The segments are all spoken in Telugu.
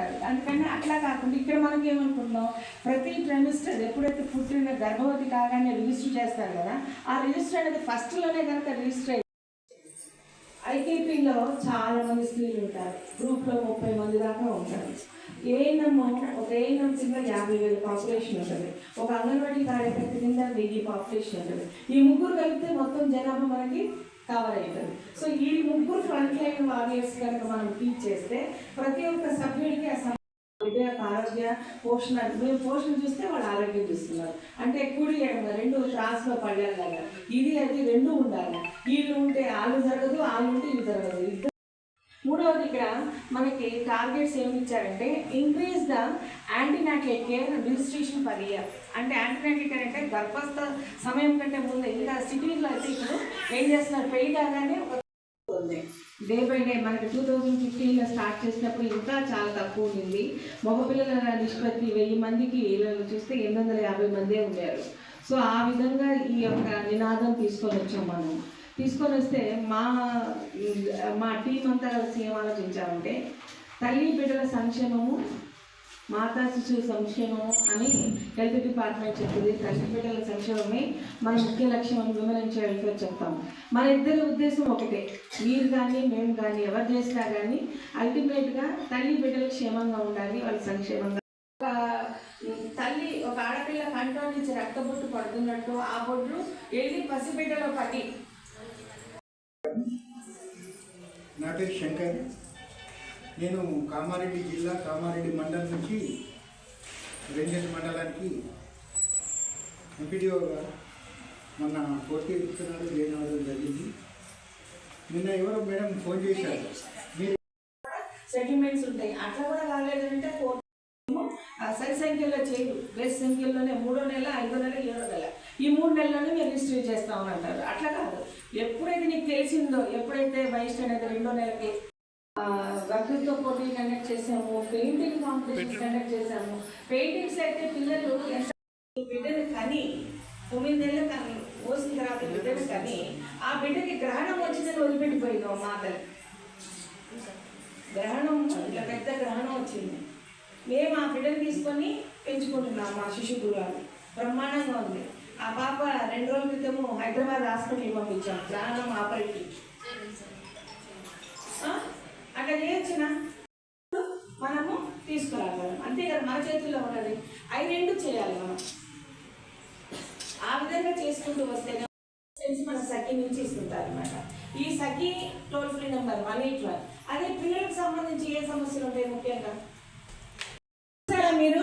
అంటారు అందుకని అట్లా కాకుండా ఇక్కడ మనకి ఏమనుకుంటున్నాం? ప్రతి ట్రెమిస్టర్ ఎప్పుడైతే పుట్టిన గర్భవతి కాగానే రిజిస్టర్ చేస్తారు కదా ఆ రిజిస్టర్ అనేది ఫస్ట్లోనే కనుక రిజిస్టర్ అయ్యి ఐకేపీలో చాలా మంది స్త్రీలు ఉంటారు. గ్రూప్లో ముప్పై మంది దాకా ఉంటారు. ఏఎన్ఎం ఒక ఏఎన్ఎం కింద యాభై వేల పాపులేషన్ ఉంటుంది. ఒక అంగన్వాడీ కార్యకర్త కింద వెయ్యి పాపులేషన్ ఉంటుంది. ఈ ముగ్గురు కలిపితే మొత్తం జనాభా మనకి కవర్ అవుతుంది సో ఈ ముగ్గురు ఫ్రంట్ లైన్ వారియర్స్ కనుక మనం టీచ్ చేస్తే ప్రతి ఒక్క సభ్యుడికి ఆ విద్య ఆరోగ్య పోషణ మేము పోషణ చూస్తే వాళ్ళు ఆరోగ్యం చూస్తున్నారు. అంటే కుడి ఎడమ రెండు క్రాస్లో పడలేదు కదా ఇది అది రెండు ఉండాలి. వీళ్ళు ఉంటే వాళ్ళు జరగదు వాళ్ళు ఉంటే ఇది జరగదు. ఇద్దరు మూడవది ఇక్కడ మనకి టార్గెట్స్ ఏమి ఇచ్చారంటే increase the antenatal care registration per year అంటే యాంటీనాటల్ కేర్ అంటే గర్భస్థ సమయం కంటే ముందు ఇంకా సిటీలో అయితే ఇప్పుడు ఏం చేస్తున్నారు? పెళ్ళి కాగానే ఒక ఉంది. డే బై డే మనకి టూ థౌజండ్ ఫిఫ్టీన్లో స్టార్ట్ చేసినప్పుడు ఇంకా చాలా తక్కువ ఉంది మగపిల్లల నిష్పత్తి వెయ్యి మందికి చూస్తే ఎనిమిది వందల యాభై మందే ఉన్నారు. సో ఆ విధంగా ఈ యొక్క నినాదం తీసుకొని వచ్చాం మనం. తీసుకొని వస్తే మా మా టీం అంతా కలిసి ఏం ఆలోచించామంటే తల్లి బిడ్డల సంక్షేమము మాతా శిశువు సంక్షేమం అని హెల్త్ డిపార్ట్మెంట్ చెప్తుంది తల్లి బిడ్డల సంక్షేమమే మన ముఖ్య లక్ష్యం అని విమెన్ అండ్ చైల్డ్ కేర్ చెప్తాం మన ఇద్దరి ఉద్దేశం ఒకటే. మీరు కానీ మేము కానీ ఎవరు చేసినా కానీ అల్టిమేట్గా తల్లి బిడ్డలు క్షేమంగా ఉండాలి వాళ్ళ సంక్షేమంగా తల్లి ఒక ఆడపిల్ల కంట్లో నుంచి రక్తబొట్టు పడుతున్నట్టు ఆ బొడ్లు వెళ్ళి పసిబిడ్డలో పడి నా పేరు శంకర్. నేను కామారెడ్డి జిల్లా కామారెడ్డి మండలం నుంచి రంజన్ మండలానికి ఎంపీడీఓగా మొన్న పోటీ ఇస్తున్నారు జాయిన్ జరిగింది. నిన్న ఎవరో మేడం ఫోన్ చేశారు. మీరు సెటిల్మెంట్స్ ఉంటాయి. అట్లా కూడా రాలేదంటే ఆ సరి సంఖ్యలో చేయరు. బేస్ సంఖ్యలోనే మూడో నెల ఐదో నెల ఏడో నెల. ఈ మూడు నెలలోనే మీరు రిజిస్టర్ చేస్తామని అంటారు. అట్లా కాదు. ఎప్పుడైతే నీకు తెలిసిందో ఎప్పుడైతే వయసు అనేది రెండో నెలకి వక్తృత్వ పోటీ కండక్ట్ చేసాము పెయింటింగ్ కాంపిటీషన్ కండక్ట్ చేసాము. పెయింటింగ్స్ అయితే పిల్లలు ఎంత బిడ్డని కని తొమ్మిది నెలలు కని మోసిన తర్వాత బిడ్డని కని ఆ బిడ్డకి గ్రహణం వచ్చిందని వదిలిపెట్టిపోయింది మా తల్లి గ్రహణం ఇట్లా పెద్ద గ్రహణం వచ్చింది. మేము ఆ బిడ్డను తీసుకొని పెంచుకుంటున్నాం మా శిశు గురువాలు బ్రహ్మాండంగా ఉంది. ఆ పాప రెండు రోజుల క్రితము హైదరాబాద్ హాస్పిటల్కి పంపించాం. గ్రహణం ఆపరేటివ్ ఆ? అట్లా మనము తీసుకురాగలం అంతే కదా మన చేతుల్లో ఉన్నది. అవి రెండు చేయాలి మనం. ఆ విధంగా చేసుకుంటూ వస్తేనే తెలిసి మన సఖీ నుంచి ఇస్తుంటారు అనమాట ఈ Sakhi toll free number one eight one. అదే పిల్లలకు సంబంధించి ఏ సమస్యలు ఉంటాయి ముఖ్యంగా చూసారా మీరు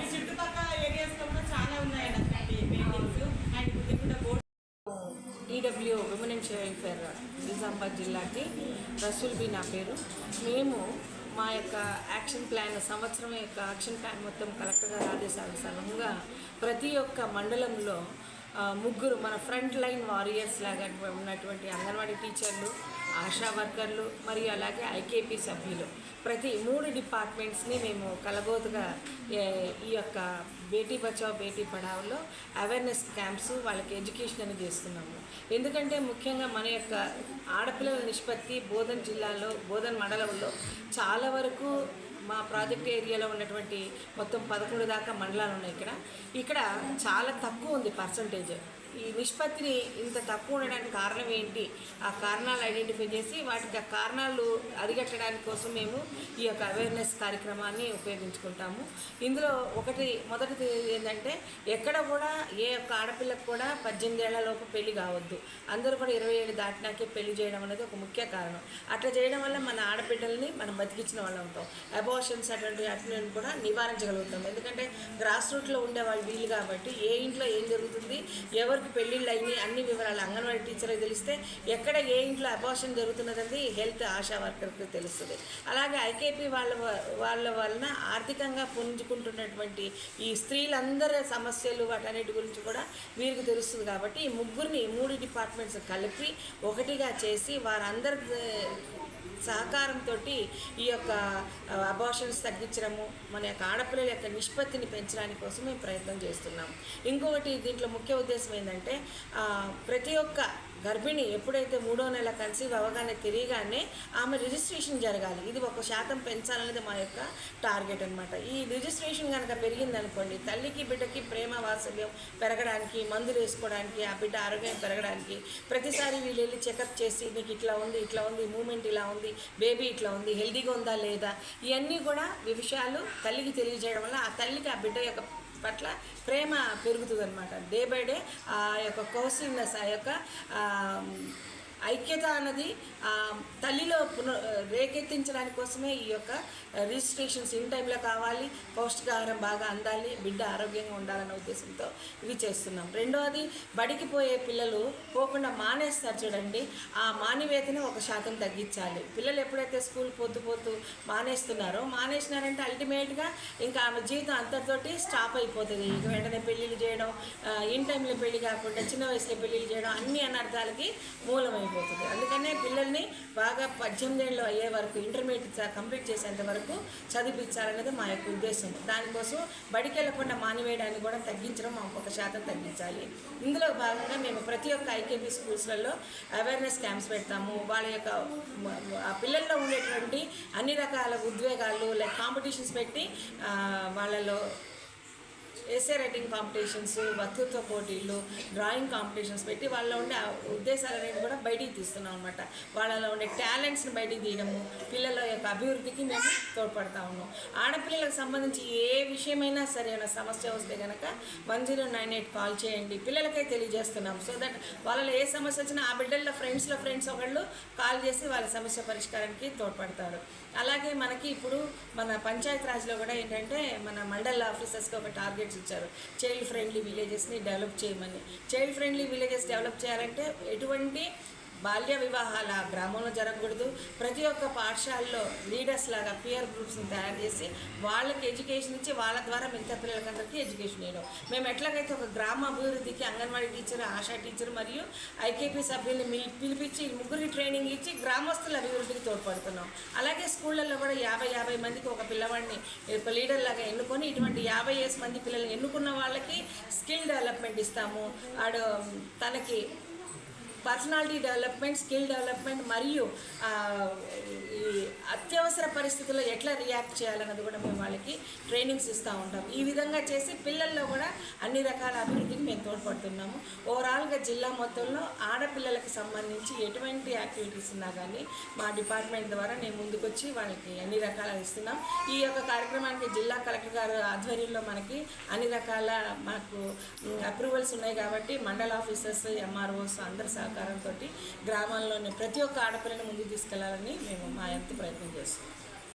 ఈ చుట్టుపక్కల ఏరియాస్లో కూడా చాలా ఉన్నాయి అట్లాంటి పెయింటింగ్స్ అండ్ ఇప్పుడు board EW women and child fare Nizamabad జిల్లాకి రసూల్ బి నా పేరు. మేము మా యొక్క యాక్షన్ ప్లాన్ సంవత్సరం యొక్క యాక్షన్ ప్లాన్ మొత్తం కలెక్టర్ గారి ఆదేశానుసారంగా ప్రతి ఒక్క మండలంలో ముగ్గురు మన ఫ్రంట్ లైన్ వారియర్స్ లాగా ఉన్నటువంటి అంగన్వాడీ టీచర్లు ఆశా వర్కర్లు మరియు అలాగే ఐకేపీ సభ్యులు. ప్రతి మూడు డిపార్ట్మెంట్స్ని మేము కలబోతుగా ఈ యొక్క బేటీ బచావ్ బేటీ పడావ్లో అవేర్నెస్ క్యాంప్స్ వాళ్ళకి ఎడ్యుకేషన్ అని చేస్తున్నాము. ఎందుకంటే ముఖ్యంగా మన యొక్క ఆడపిల్లల నిష్పత్తి బోధన్ జిల్లాలో బోధన్ మండలంలో చాలా వరకు మా ప్రాజెక్ట్ ఏరియాలో ఉన్నటువంటి మొత్తం పదకొండు దాకా మండలాలు ఉన్నాయి ఇక్కడ. ఇక్కడ చాలా తక్కువ ఉంది పర్సంటేజ్. ఈ నిష్పత్తిని ఇంత తక్కువ ఉండడానికి కారణం ఏంటి? ఆ కారణాలు ఐడెంటిఫై చేసి వాటికి ఆ కారణాలు అరిగట్టడానికి కోసం మేము ఈ యొక్క అవేర్నెస్ కార్యక్రమాన్ని ఉపయోగించుకుంటాము. ఇందులో ఒకటి మొదటిది ఏంటంటే ఎక్కడ కూడా ఏ యొక్క ఆడపిల్లకు కూడా పద్దెనిమిది ఏళ్ళలోపు పెళ్ళి కావద్దు. అందరూ కూడా ఇరవై ఏళ్ళు దాటినాకే పెళ్ళి చేయడం అనేది ఒక ముఖ్య కారణం. అట్లా చేయడం వల్ల మన ఆడబిడ్డల్ని మనం బతికించిన వాళ్ళం అవుతాం. అబోషన్స్ అటువంటి వాటిని కూడా నివారించగలుగుతాం. ఎందుకంటే గ్రాస్ రూట్లో ఉండే వాళ్ళు వీళ్ళు కాబట్టి ఏ ఇంట్లో ఏం జరుగుతుంది? ఎవరు ఎవరికి పెళ్ళిళ్ళు అయినాయి అన్ని వివరాలు అంగన్వాడీ టీచర్కి తెలిస్తే ఎక్కడ ఏ ఇంట్లో అబార్షన్ జరుగుతున్నది హెల్త్ ఆశా వర్కర్కి తెలుస్తుంది. అలాగే ఐకేపీ వాళ్ళ వాళ్ళ వలన ఆర్థికంగా పుంజుకుంటున్నటువంటి ఈ స్త్రీలందరి సమస్యలు వాటన్నిటి గురించి కూడా వీరికి తెలుస్తుంది కాబట్టి ఈ ముగ్గురిని మూడు డిపార్ట్మెంట్స్ కలిపి ఒకటిగా చేసి వారందరి సహకారంతో ఈ యొక్క అబార్షన్స్ తగ్గించడము మన యొక్క ఆడపిల్లల యొక్క నిష్పత్తిని పెంచడానికి కోసం మేము ప్రయత్నం చేస్తున్నాం. ఇంకొకటి దీంట్లో ముఖ్య ఉద్దేశం ఏంటంటే ప్రతి ఒక్క గర్భిణి ఎప్పుడైతే మూడో నెల కన్సీవ్ అవగానే తిరిగానే ఆమె రిజిస్ట్రేషన్ జరగాలి. ఇది ఒక శాతం పెంచాలనేది మా యొక్క టార్గెట్ అనమాట ఈ రిజిస్ట్రేషన్ కనుక పెరిగిందనుకోండి తల్లికి బిడ్డకి ప్రేమ వాత్సల్యం పెరగడానికి మందులు వేసుకోవడానికి ఆ బిడ్డ ఆరోగ్యం పెరగడానికి ప్రతిసారి వీళ్ళు వెళ్ళి చెకప్ చేసి నీకు ఇట్లా ఉంది ఇట్లా ఉంది మూమెంట్ ఇలా ఉంది బేబీ ఇట్లా ఉంది హెల్దీగా ఉందా లేదా? ఇవన్నీ కూడా విషయాలు తల్లికి తెలియజేయడం వల్ల ఆ తల్లికి ఆ బిడ్డ యొక్క పట్ల ప్రేమ పెరుగుతుంది అనమాట డే బై డే ఆ యొక్క కోసినెస్ ఆ యొక్క ఐక్యత అన్నది తల్లిలో పున రేకెత్తించడానికి కోసమే ఈ యొక్క రిజిస్ట్రేషన్స్ ఇన్ టైంలో కావాలి పౌష్టికాహారం బాగా అందాలి బిడ్డ ఆరోగ్యంగా ఉండాలన్న ఉద్దేశంతో ఇవి చేస్తున్నాం. రెండవది బడికి పోయే పిల్లలు పోకుండా మానేస్తారు చూడండి ఆ మానివేతని ఒక శాతం తగ్గించాలి. పిల్లలు ఎప్పుడైతే స్కూల్ పోతూ పోతూ మానేస్తున్నారో మానేసినారంటే అల్టిమేట్గా ఇంకా ఆమె జీవితం అంతటితోటి స్టాప్ అయిపోతుంది. ఇక వెంటనే పెళ్ళిళ్ళు చేయడం ఇన్ టైంలో పెళ్ళి కాకుండా చిన్న వయసులో పెళ్ళిళ్ళు చేయడం అన్ని అనర్థాలకి పోతుంది. అందుకనే పిల్లల్ని బాగా పద్దెనిమిది ఏళ్ళు అయ్యే వరకు ఇంటర్మీడియట్ కంప్లీట్ చేసేంత వరకు చదివించాలనేది మా యొక్క ఉద్దేశం. దానికోసం బడికి వెళ్ళకుండా మానివేయడాన్ని కూడా తగ్గించడం మా ఒక శాతం తగ్గించాలి. ఇందులో భాగంగా మేము ప్రతి ఒక్క ఐకేపీ స్కూల్స్లలో అవేర్నెస్ క్యాంప్స్ పెడతాము. వాళ్ళ యొక్క ఆ పిల్లల్లో ఉండేటువంటి అన్ని రకాల ఉద్వేగాలు లైక్ కాంపిటీషన్స్ పెట్టి వాళ్ళలో ఎస్ఏ రైటింగ్ కాంపిటీషన్స్ వక్తృత్వ పోటీలు డ్రాయింగ్ కాంపిటీషన్స్ పెట్టి వాళ్ళ ఉండే ఆ ఉద్దేశాలు కూడా బయటికి తీస్తున్నాం అనమాట వాళ్ళలో ఉండే టాలెంట్స్ని బయటికి తీయడము పిల్లల యొక్క అభివృద్ధికి మేము తోడ్పడతా ఉన్నాం. ఆడపిల్లలకు సంబంధించి ఏ విషయమైనా సరే అయినా సమస్య వస్తే కనుక one zero nine eight call చేయండి. పిల్లలకే తెలియజేస్తున్నాం. సో దట్ వాళ్ళలో ఏ సమస్య వచ్చినా ఆ బిడ్డల్లో ఫ్రెండ్స్లో ఫ్రెండ్స్ ఒకళ్ళు కాల్ చేసి వాళ్ళ సమస్య పరిష్కారానికి తోడ్పడతారు. అలాగే మనకి ఇప్పుడు మన పంచాయత్ రాజ్లో కూడా ఏంటంటే మన మండల ఆఫీసర్స్కి ఒక టార్గెట్స్ ఇచ్చారు. చైల్డ్ ఫ్రెండ్లీ విలేజెస్ని డెవలప్ చేయమని. చైల్డ్ ఫ్రెండ్లీ విలేజెస్ డెవలప్ చేయాలంటే ఎటువంటి బాల్య వివాహాల గ్రామంలో జరగకూడదు. ప్రతి ఒక్క పాఠశాలలో లీడర్స్ లాగా పియర్ గ్రూప్స్ని తయారు చేసి వాళ్ళకి ఎడ్యుకేషన్ ఇచ్చి వాళ్ళ ద్వారా మిగతా పిల్లలకందరికీ ఎడ్యుకేషన్ ఇవ్వడం మేము ఎట్లాగైతే ఒక గ్రామ అభివృద్ధికి అంగన్వాడీ టీచర్ ఆశా టీచర్ మరియు ఐకేపీ సభ్యుల్ని పిలిపించి ముగ్గురికి ట్రైనింగ్ ఇచ్చి గ్రామస్తుల అభివృద్ధికి తోడ్పడుతున్నాం. అలాగే స్కూళ్ళల్లో కూడా యాభై యాభై మందికి ఒక పిల్లవాడిని ఒక లీడర్ లాగా ఎన్నుకొని ఇటువంటి యాభై ఏసు మంది పిల్లల్ని ఎన్నుకున్న వాళ్ళకి స్కిల్ డెవలప్మెంట్ ఇస్తాము. ఆడు తనకి పర్సనాలిటీ డెవలప్మెంట్ స్కిల్ డెవలప్మెంట్ మరియు ఈ అత్యవసర పరిస్థితుల్లో ఎట్లా రియాక్ట్ చేయాలన్నది కూడా మేము వాళ్ళకి ట్రైనింగ్స్ ఇస్తూ ఉంటాం. ఈ విధంగా చేసి పిల్లల్లో కూడా అన్ని రకాల అభివృద్ధికి మేము తోడ్పడుతున్నాము. ఓవరాల్గా జిల్లా మొత్తంలో ఆడపిల్లలకు సంబంధించి ఎటువంటి యాక్టివిటీస్ ఉన్నా కానీ మా డిపార్ట్మెంట్ ద్వారా నేను ముందుకొచ్చి వాళ్ళకి అన్ని రకాల ఇస్తున్నాం. ఈ యొక్క కార్యక్రమానికి జిల్లా కలెక్టర్ గారు ఆధ్వర్యంలో మనకి అన్ని రకాల మాకు అప్రూవల్స్ ఉన్నాయి కాబట్టి మండల ఆఫీసర్స్ ఎంఆర్ఓస్ అందరు సహకారం సహకారంతో గ్రామాల్లోని ప్రతి ఒక్క ఆడపిల్లని ముందుకు తీసుకెళ్ళాలని మేము మా ఎంత ప్రయత్నం చేస్తున్నాం.